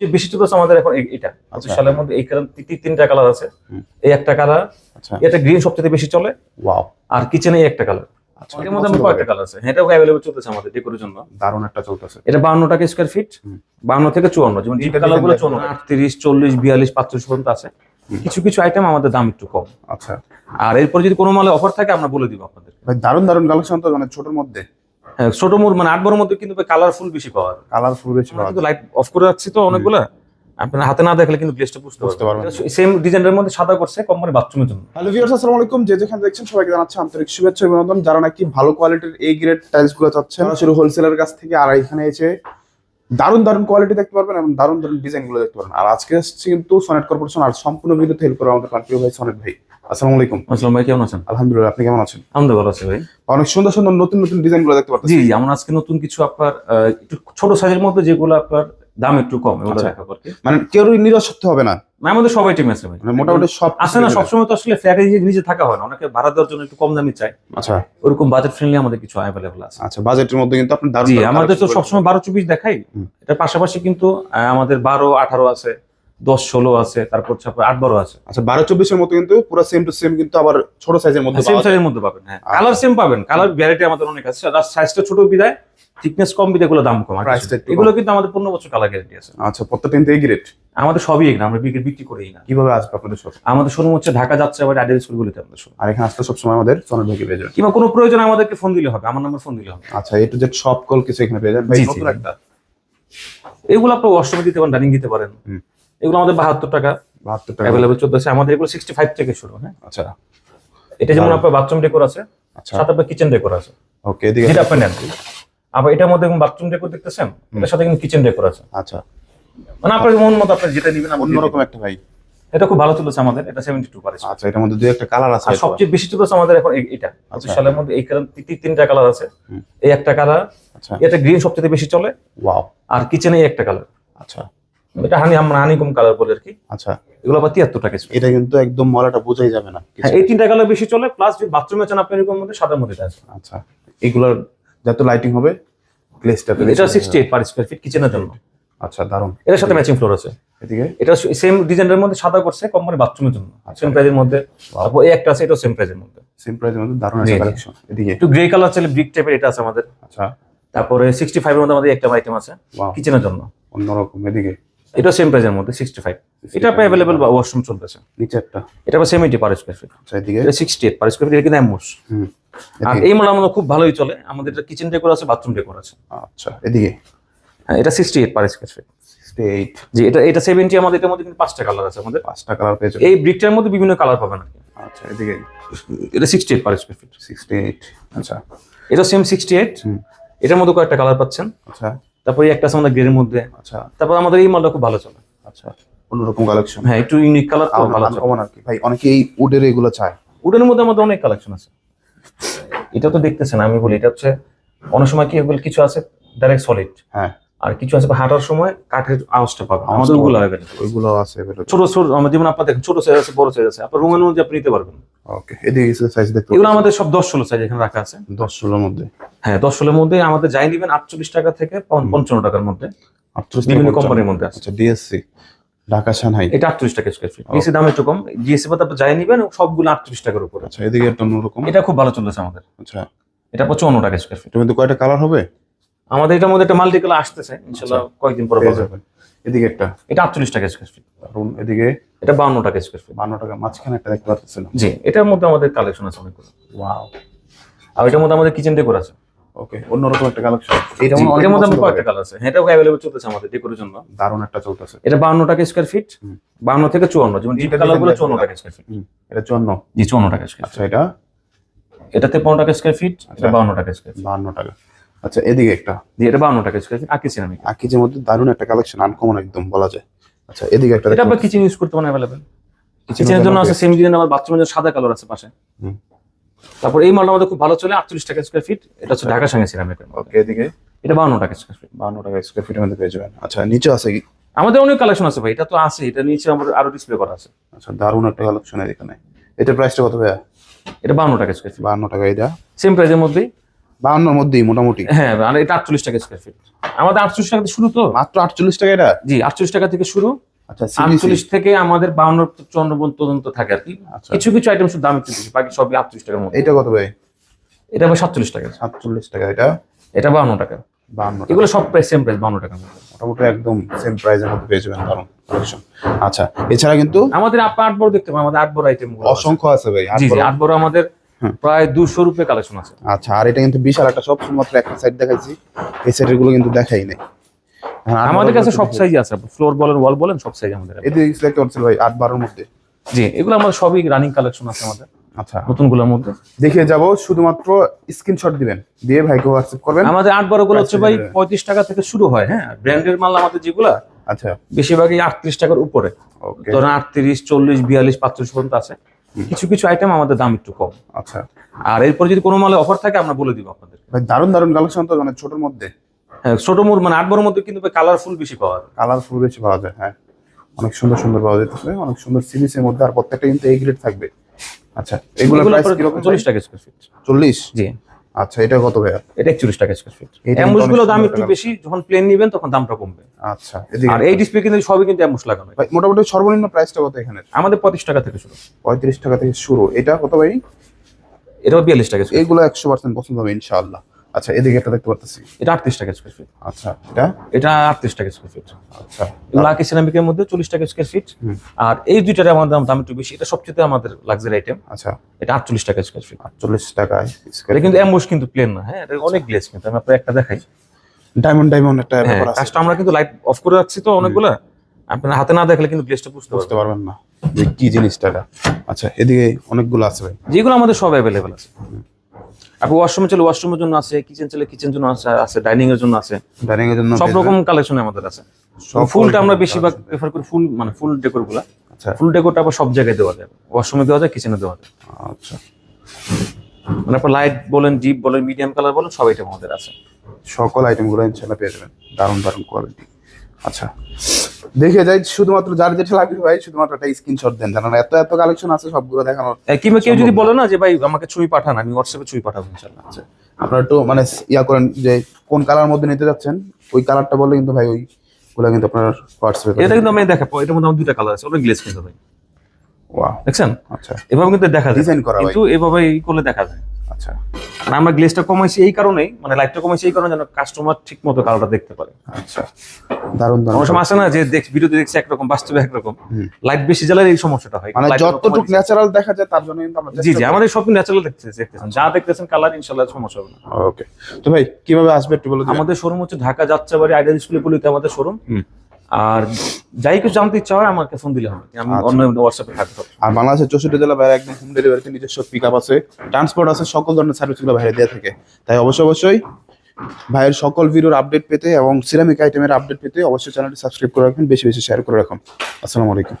যে বেশি চলতেছে আমাদের এখন এটা। আচ্ছা। সালের মধ্যে এই কালার তিনটা কালার আছে। এই একটা কালার। আচ্ছা। এটা গ্রিন সবচেয়ে বেশি চলে। ওয়াও। আর কিচেনে একটা কালার। আচ্ছা এর মধ্যে আমাদের কয়েকটা কালার আছে। এটাও অ্যাভেলেবল চলতেছে আমাদের ডেকোরের জন্য। দারুণ একটা চলতেছে। এটা বাউন্ন টাকা স্কোয়ার ফিট। বাউন্ন থেকে চুয়ান্ন যেমন ডিপ এটা কালারগুলো চুয়ান্ন। আটত্রিশ চল্লিশ বিয়াল্লিশ পাঁচচল্লিশ পর্যন্ত আছে। কিছু কিছু আইটেম আমাদের দাম একটু কম। আচ্ছা। আর এরপর যদি কোনো মালে অফার থাকে আমরা বলে দিব আপনাদের। ভাই দারুণ দারুণ কালেকশন তো মানে ছোটর মধ্যে। ছোট মোর মানে আট বড় মধ্যে কিন্তু কালারফুল বেশি পাওয়া যায়। কালারফুল বেশি পাওয়া কিন্তু লাইট অফ করে রাখছি তো অনেকগুলো। আপনার হাতে না দেখলে কিন্তু গ্লেসটা বুঝতে বুঝতে পারবেন। পারবেন। সেম ডিজাইনের মধ্যে সাদা করছে কোম্পানি বাথরুমের জন্য। হ্যালো ভিউয়ার্স আসসালামু আলাইকুম। যে যেখানে দেখছেন সবাইকে জানাচ্ছি আন্তরিক শুভেচ্ছা ও অভিনন্দন। যারা নাকি ভালো কোয়ালিটির এই গ্রেড টাইলসগুলো চাচ্ছেন সরাসরি হোলসেলের কাছ থেকে আর এখানে এসে দারুণ দারুণ কোয়ালিটি দেখতে পারবেন এবং দারুণ দারুণ ডিজাইনগুলো দেখতে পারবেন। আর আজকে কিন্তু সনেট কর্পোরেশন আর সম্পূর্ণ ভিডিওতে হেল্প করে আমাদের ভাই সনেট ভাই। আসসালামু আলাইকুম। আসসালাম ভাই কেমন আছেন? আলহামদুলিল্লাহ আপনি কেমন আছেন? আমাদের ভালো আছে ভাই। অনেক সুন্দর সুন্দর নতুন নতুন দেখতে পাচ্ছি। জি আমরা আজকে নতুন কিছু আপনার একটু ছোট সাইজের মধ্যে যেগুলো আপনার দাম একটু কম এগুলো আচ্ছা। দেখাবো মানে কেউই হবে না। আমাদের সবাই টিম আছে ভাই। মানে মোটামুটি সব না সবসময় তো আসলে ফ্ল্যাটে নিজে থাকা হয় না অনেকে ভাড়া দেওয়ার জন্য একটু কম দামি চাই আচ্ছা। ওরকম বাজেট ফ্রেন্ডলি আমাদের কিছু অ্যাভেলেবল আছে। আচ্ছা বাজেটের মধ্যে কিন্তু আপনি দারুণ জি আমাদের তো সবসময় বারো চব্বিশ দেখাই। এটার পাশাপাশি কিন্তু আমাদের বারো আঠারো আছে। দশ ষোলো আছে তারপর আপনার আট বারো আছে। আচ্ছা বারো চব্বিশের মতো কিন্তু পুরো সেম টু সেম কিন্তু আবার ছোট সাইজের মধ্যে সেম সাইজের মধ্যে পাবেন হ্যাঁ। আচ্ছা। কালার সেম পাবেন কালার ভ্যারাইটি আমাদের অনেক আছে। সাইজটা ছোট বিদায় থিকনেস কম বিদায় এগুলো দাম কম। এগুলো কিন্তু আমাদের পনেরো বছর কালার গ্যারান্টি আছে। আচ্ছা প্রত্যেকটা কিন্তু এই গ্রেড আমাদের সবই এগুলো আমরা বিক্রি বিক্রি করি না। কীভাবে আসবে আপনাদের সব আমাদের শোরুম হচ্ছে ঢাকা যাচ্ছে আবার আইডিয়াল স্কুলগুলিতে আমাদের শোরুম আর এখানে আসলে সবসময় আমাদের সনের ভাইকে পেয়ে যাবেন। কিংবা কোনো প্রয়োজন আমাদেরকে ফোন দিলে হবে আমার নাম্বার ফোন দিলে হবে। আচ্ছা এ টু জেড সব কল কিছু এখানে পেয়ে যাবেন। ভাই নতুন একটা। এগুলো আপনার ওয়াশরুমে দিতে পারেন ডাইনিং দিতে পারেন। এগুলো আমাদের বাহাত্তর টাকা। বাহাত্তর টাকা। অ্যাভেলেবল আমাদের এগুলো সিক্সটি ফাইভ থেকে শুরু হ্যাঁ? আচ্ছা। এটা যেমন আপনার বাথরুম ডেকোর আছে আচ্ছা। সাথে আপনার কিচেন ডেকোর আছে। ওকে এদিকে যেটা আপনি নেন। আবার এটার মধ্যে বাথরুম ডেকোর দেখতেছেন? এটার সাথে কিন্তু কিচেন ডেকোর আছে। আচ্ছা। মানে আপনার মন মতো আপনি যেটা নেবেন অন্যরকম একটা ভাই। এটা খুব ভালো চলেছে আমাদের এটা সেভেন্টি টু পারে আচ্ছা এটার মধ্যে দুই একটা কালার আছে আর সবচেয়ে বেশি চলেছে আমাদের এখন এটা। আচ্ছা। সালের মধ্যে এই কালার তিনটা কালার আছে। এই একটা কালার আচ্ছা। এটা গ্রিন সবচেয়ে বেশি চলে। ওয়াও আর কিচেনে একটা কালার আচ্ছা। এটা হানি আমরা হানিকম কালার বলে আর কি। আচ্ছা। এগুলো আবার তিয়াত্তর টাকা। এটা কিন্তু একদম মলাটা বোঝাই যাবে না হ্যাঁ এই তিনটা কালার বেশি চলে প্লাস যদি বাথরুমে চান আপনি এরকম মধ্যে সাদার মধ্যে আছে আচ্ছা। এগুলোর যত লাইটিং হবে গ্লেসটা এটা sixty eight per square feet কিচেনের জন্য। আচ্ছা দারুণ। এটার সাথে ম্যাচিং ফ্লোর আছে। এদিকে? এটা সেম ডিজাইনের মধ্যে সাদা করছে কোম্পানি বাথরুমের জন্য। সেম প্রাইজের মধ্যে। তারপর এই একটা আছে এটাও সেম প্রাইজের মধ্যে। সেম প্রাইসের মধ্যে দারুণ জি। কালেকশন এদিকে? একটু গ্রে কালার চাইলে ব্রিক টাইপের এটা আছে আমাদের। আচ্ছা। তারপরে সিক্সটি ফাইভের মধ্যে আমাদের একটা আইটেম আছে কিচেনের জন্য। অন্যরকম এদিকে? এটা সেম প্রাইজের মধ্যে সিক্সটি ফাইভ এটা আপনার অ্যাভেলেবল ওয়াশরুম চলতেছে। নিচে একটা এটা আবার সেভেন্টি পার স্কোয়ার ফিট আচ্ছা এদিকে এটা sixty eight per square feet এটা কিন্তু অ্যামোস হুম আর এই মাল আমাদের খুব ভালোই চলে। আমাদের এটা কিচেন ডেকোর আছে বাথরুম ডেকোর আছে। আচ্ছা এদিকে? হ্যাঁ এটা sixty eight per square feet eight জি এটা এটা সেভেন্টি আমাদের এটার মধ্যে কিন্তু পাঁচটা কালার আছে আমাদের। পাঁচটা কালার পেয়েছে এই ব্রিকটার মধ্যে বিভিন্ন কালার পাবেন আর আচ্ছা এদিকে? এটা sixty eight per square feet sixty eight আচ্ছা। এটা সেম সিক্সটি এইট। এটার মধ্যে কয়েকটা কালার পাচ্ছেন। আচ্ছা। তারপরে একটা আছে আমাদের গ্রের মধ্যে। আচ্ছা। তারপর আমাদের এই মালটা খুব ভালো চলে। আচ্ছা অন্যরকম কালেকশন হ্যাঁ একটু ইউনিক কালার তো ভালো চলে। আর কি। ভাই অনেকে এই উডের এগুলো চায়। উডের মধ্যে আমাদের অনেক কালেকশন আছে। এটা তো দেখতেছেন আমি বলি এটা হচ্ছে অনেক সময় কি এগুলো কিছু আছে ডাইরেক্ট সলিড হ্যাঁ। আর কিছু আছে হাঁটার সময় কাঠের আওয়াজটা পাবে। আমাদের ওগুলো হবে না ওইগুলো আছে ছোট ছোট আমার যেমন আপনার দেখেন ছোট সাইজ আছে বড় সাইজ আছে। আপনার রুমের মধ্যে আপনি নিতে পারবেন। ওকে এদিকে সাইজ দেখতে এগুলো আমাদের সব দশ ষোলো সাইজ এখানে রাখা আছে। দশ ষোলোর মধ্যে। হ্যাঁ দশ ষোলোর মধ্যে আমাদের যাই নেবেন আটচল্লিশ টাকা থেকে পঞ্চান্ন টাকার মধ্যে। বিভিন্ন কোম্পানির মধ্যে আছে। আচ্ছা ডিএসসি ঢাকা সানহাই এটা আটত্রিশ টাকা স্কোয়ার ফিট ডিসি দাম একটু কম। জিএসসি বাদ আপনি যাই নেবেন সবগুলো আটত্রিশ টাকার উপরে। আচ্ছা এদিকে একটা অন্যরকম। এটা খুব ভালো চলেছে আমাদের। আচ্ছা। এটা টাকা স্কোয়ার ফিট এটার কয়টা কালার হবে? আমাদের এটার মধ্যে একটা মাল্টি কালার আসতেছে ইনশাল্লাহ কয়েকদিন পরে পাবেন। এদিকে একটা। এটা আটচল্লিশ টাকা স্কোয়ার ফিট দারুণ এদিকে? এটা বাউন্ন টাকা স্কোয়ার ফিট বান্ন টাকা মাঝখানে একটা দেখতে পাচ্ছেন জি এটার মধ্যে আমাদের কালেকশন আছে অনেকগুলো। ওয়াও আর এটার মধ্যে আমাদের কিচেন ডেকোর আছে। ওকে অন্যরকম একটা কালেকশন এটার মধ্যে আমাদের কয়েকটা কালার আছে। হ্যাঁ, এটাও অ্যাভেলেবল চলতেছে আমাদের ডেকোরের জন্য দারুণ একটা চলতেছে। এটা বাউন্ন টাকা স্কোয়ার ফিট হুম। বাউন্ন থেকে চুয়ান্ন যেমন ডিপ এটা কালারগুলো design চুয়ান্ন টাকা স্কোয়ার ফিট এটা জন্য জি চুয়ান্ন টাকা স্কোয়ার আচ্ছা এটা? এটা তেপান্ন টাকা স্কোয়ার ফিট এটা আচ্ছা। বাউন্ন টাকা স্কোয়ার ফিট বান্ন টাকা। আচ্ছা এদিকে একটা। জি এটা বাউন্ন টাকা স্কোয়ার ফিট আঁকি সিরামিক আকিজের মধ্যে দারুণ একটা কালেকশন আনকমন একদম বলা যায়। আচ্ছা এদিকে একটা এটা দেখতে কিচেন ইউজ করতে পারেন Kitchen কিচেনের জন্য আছে। সেম ডিজাইন আমার বাথরুমের জন্য সাদা কালার আছে পাশে। তারপর এই মালটা আমাদের খুব ভালো চলে আটচল্লিশ টাকা স্কোয়ার ফিট এটা হচ্ছে ঢাকা সঙ্গে সিরামিকের ওকে এদিকে। এটা বাউন্ন টাকা স্কোয়ার ফিট বান্ন টাকা স্কোয়ার ফিটের মধ্যে পেয়ে যাবেন। আচ্ছা নিচে আছে কি? আমাদের অনেক কালেকশন আছে ভাই এটা তো আছে এটা নিচে আমাদের আরও ডিসপ্লে করা আছে। আচ্ছা দারুণ একটা কালেকশন এখানে। এটা প্রাইসটা কত ভাইয়া? এটা বাউন্ন টাকা স্কোয়ার ফিট বান্ন টাকা এটা সেম প্রাইজের মধ্যেই। বাউন্নর মধ্যেই মোটামুটি। হ্যাঁ আর এটা আটচল্লিশ টাকা স্কোয়ার ফিট আমাদের আটচল্লিশ টাকা থেকে শুরু তো? মাত্র আটচল্লিশ টাকা এটা? জি আটচল্লিশ টাকা থেকে শুরু। আচ্ছা আটচল্লিশ থেকে আমাদের বাউন্ন চন্দ্র পর্যন্ত থাকে আর কি। আচ্ছা। কিছু কিছু আইটেম শুধু দাম একটু বেশি বাকি সবই আটচল্লিশ টাকার মধ্যে। এটা কত ভাই? এটা সাতচল্লিশ টাকা। সাতচল্লিশ টাকা এটা? এটা বাউন্ন টাকা। বাউন্ন এগুলো সব প্রাইস সেম প্রাইস বাউন্ন টাকার মধ্যে। মোটামুটি একদম সেম প্রাইসের মধ্যে পেয়ে যাবেন কালেকশন আচ্ছা এছাড়া কিন্তু আমাদের আট বড় দেখতে পাবেন আমাদের আট বড় আইটেম অসংখ্য আছে ভাই আট বড়। আমাদের। প্রায় দুশো রুপে কালেকশন আছে। আচ্ছা আর এটা কিন্তু বিশাল একটা সব শুধুমাত্র একটা সাইড দেখাইছি। এই সাইডেরগুলো কিন্তু দেখাই নাই। হ্যাঁ, আমাদের কাছে সব সাইজ আছে। ফ্লোর বলেন ওয়াল বলেন সব সাইজ আমাদের। এদিকে সিলেক্ট করছিল ভাই আট বারোর মধ্যে। জি এগুলো আমাদের সবই রানিং কালেকশন আছে আমাদের। আচ্ছা। নতুনগুলোর মধ্যে। দেখে যাব শুধুমাত্র স্ক্রিনশট দিবেন। দিয়ে ভাইকে হোয়াটসঅ্যাপ করবেন। আমাদের আট বড়গুলো হচ্ছে ভাই। পঁয়ত্রিশ টাকা থেকে শুরু হয় হ্যাঁ? ব্র্যান্ডের মাল আমাদের যেগুলা আচ্ছা। বেশিরভাগই আটত্রিশ টাকার উপরে। ধরেন আটত্রিশ চল্লিশ বিয়াল্লিশ পাঁচত্রিশ পর্যন্ত আছে। কিছু কিছু আইটেম আমাদের দাম একটু কম। আচ্ছা। আর এরপর যদি কোনো মালে অফার থাকে আমরা বলে দিব আপনাদের। ভাই দারুণ দারুণ কালেকশন তো মানে ছোটর মধ্যে। হ্যাঁ ছোট মোর মানে আট বড় মধ্যে কিন্তু কালারফুল বেশি পাওয়া যায়। কালারফুল বেশি পাওয়া যায় হ্যাঁ। অনেক সুন্দর সুন্দর পাওয়া যেতেছে অনেক সুন্দর সিরিজের মধ্যে আর প্রত্যেকটা কিন্তু এই গ্রেড থাকবে। আচ্ছা এগুলো প্রাইস কি রকম চল্লিশ টাকা স্কোয়ার ফিট চল্লিশ? জি। আচ্ছা এটা কত ভাইয়া? এটা একচল্লিশ টাকা স্কয়ার ফিট অ্যামুসগুলো দাম একটু বেশি যখন প্লেন নেবেন তখন দামটা কমবে। আচ্ছা আর এই ডিসপ্লে কিন্তু সবই কিন্তু অ্যাম্বুস লাগানো। ভাই মোটামুটি সর্বনিম্ন প্রাইসটা কত এখানে? আমাদের পঁয়ত্রিশ টাকা থেকে শুরু। পঁয়ত্রিশ টাকা থেকে শুরু। এটা কত ভাই? এটা বিয়াল্লিশ টাকা square এইগুলো একশো পার্সেন্ট পছন্দ হবে ইনশাআল্লাহ। আচ্ছা এদিকে একটা দেখতে পাচ্ছি এটা আটত্রিশ টাকা স্কোয়ার ফিট আচ্ছা এটা? এটা আটত্রিশ টাকা স্কোয়ার ফিট আচ্ছা আকি সিরামিকের মধ্যে চল্লিশ টাকা স্কোয়ার ফিট আর এই দুইটার আমাদের দাম দাম একটু বেশি। এটা সবচেয়ে আমাদের লাক্সারি আইটেম আচ্ছা। এটা আটচল্লিশ টাকা স্কোয়ার ফিট আটচল্লিশ টাকায় এটা কিন্তু অ্যাম্বুস কিন্তু প্লেন না হ্যাঁ? এটা অনেক গ্লেস কিন্তু আমি আপনার একটা দেখাই। ডায়মন্ড ডায়মন্ড একটা হ্যাঁ ব্যাপার আছে। কাজটা আমরা কিন্তু লাইট অফ করে রাখছি তো অনেকগুলো। আপনার হাতে না দেখলে কিন্তু গ্লেসটা বুঝতে বুঝতে পারবেন। না যে কি জিনিসটা এটা। আচ্ছা এদিকে অনেকগুলো আছে ভাই। যেগুলো আমাদের সব অ্যাভেলেবেল আছে। আপনি ওয়াশরুমে চলে ওয়াশরুমের জন্য আছে কিচেন চলে কিচেন জন্য আছে আছে ডাইনিং এর জন্য আছে। ডাইনিং এর জন্য সব রকম কালেকশন আমাদের আছে। ফুলটা আমরা বেশিরভাগ প্রেফার করি ফুল মানে ফুল ডেকোরগুলা। আচ্ছা। ফুল ডেকোরটা আবার সব জায়গায় দেওয়া যায়। ওয়াশরুমে দেওয়া যায় কিচেনে দেওয়া যায়। আচ্ছা। মানে আপনার লাইট বলেন ডিপ বলেন মিডিয়াম কালার বলেন সব আইটেম আমাদের আছে। সকল আইটেমগুলো ইনশাআল্লাহ পেয়ে যাবেন। দারুণ দারুণ কোয়ালিটি আচ্ছা। দেখে যাই শুধুমাত্র যার যেটা লাগবে ভাই শুধুমাত্র একটা স্ক্রিনশট দেন। জানেন এত এত কালেকশন আছে সবগুলো দেখানোর এ, কিংবা কেউ যদি বলে না যে ভাই আমাকে ছবি পাঠান আমি হোয়াটসঅ্যাপে ছবি পাঠাবো ইনশাল্লাহ। আচ্ছা আপনারা একটু মানে ইয়া করেন যে কোন কালার মধ্যে নিতে যাচ্ছেন ওই কালারটা বললে কিন্তু ভাই ওই গুলা কিন্তু আপনার হোয়াটসঅ্যাপে এটা কিন্তু আমি দেখাবো এটার মধ্যে আমার দুইটা কালার আছে ওটা গ্লেস কিন্তু ভাই। ওয়াও দেখছেন? আচ্ছা। এভাবে কিন্তু দেখা যায়। Design করা। কিন্তু এভাবে করলে দেখা যায়। আচ্ছা। আর আমরা গ্লেসটা কমাইছি এই কারণেই মানে লাইটটা কমাইছি এই কারণে যেন কাস্টমার ঠিক মতো কালারটা দেখতে পারে। আচ্ছা। দারুণ দারুণ। সময় আসে না যে দেখ ভিডিওতে দেখছি একরকম বাস্তবে একরকম। লাইট বেশি জ্বালালে এই সমস্যাটা হয়। মানে যতটুকু ন্যাচারাল দেখা যায় তার জন্য কিন্তু আমরা জি জি আমাদের সব ন্যাচারাল দেখতেছেন দেখতেছেন। যা দেখতেছেন কালার ইনশাল্লাহ সমস্যা হবে না। ওকে তো ভাই কীভাবে আসবে একটু বলে দিবেন? আমাদের শোরুম হচ্ছে ঢাকা যাত্রাবাড়ি আইডিয়াল স্কুলে বলিতে আমাদের শোরুম। আর যাই কিছু জানতে ইচ্ছা হয় আমাকে ফোন দিলে হবে। আমি আচ্ছা। অন্য হোয়াটসঅ্যাপে থাকব আর বাংলাদেশের চৌষট্টি জেলা বাইরে একদম হোম ডেলিভারিতে নিজস্ব পিক আপ আছে। ট্রান্সপোর্ট আছে সকল ধরনের সার্ভিসগুলো বাইরে দেওয়া থাকে। তাই অবশ্যই অবশ্যই ভাইয়ের সকল ভিডিওর আপডেট পেতে এবং সিরামিক আইটেমের আপডেট পেতে অবশ্যই চ্যানেলটি সাবস্ক্রাইব করে রাখবেন বেশি বেশি শেয়ার করে রাখুন। আসসালামু আলাইকুম।